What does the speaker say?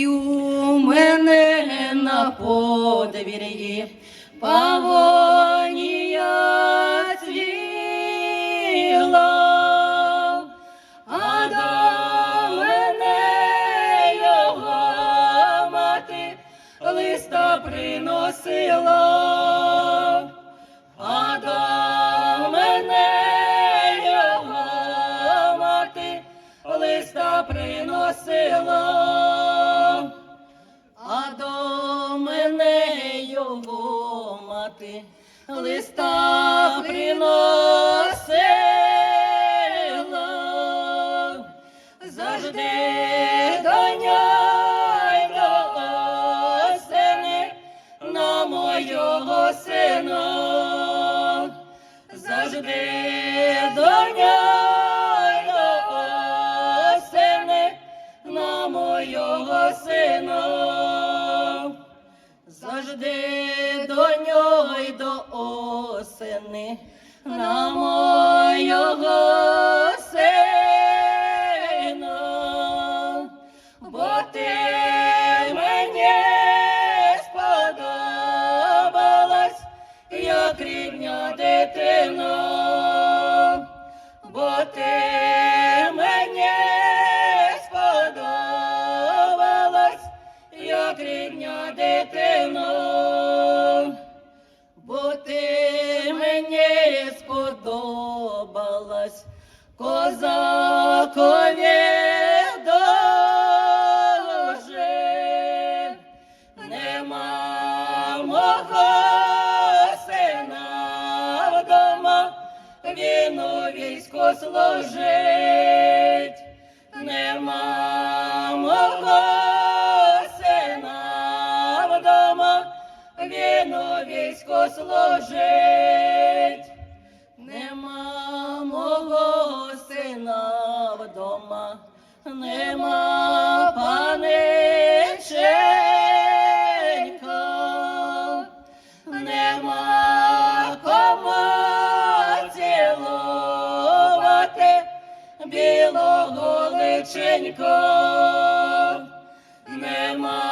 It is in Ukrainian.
Матію мене на подвір'ї, павонія цвіла, а до мене його мати листа приносила, а до листа приносила, мати листа приносила, завжди доня й до осени на мого сина, завжди осени на мого сина, бо ти мені сподобалась, як рідня дитина, бо ти мені сподобалась, як рідня дитина, бо ти козакові доже, нема мого сина вдома, він у війську служить, нема мого сина вдома, він у війську служить, нема паниченька, нема кому цілувати білого личенька, нема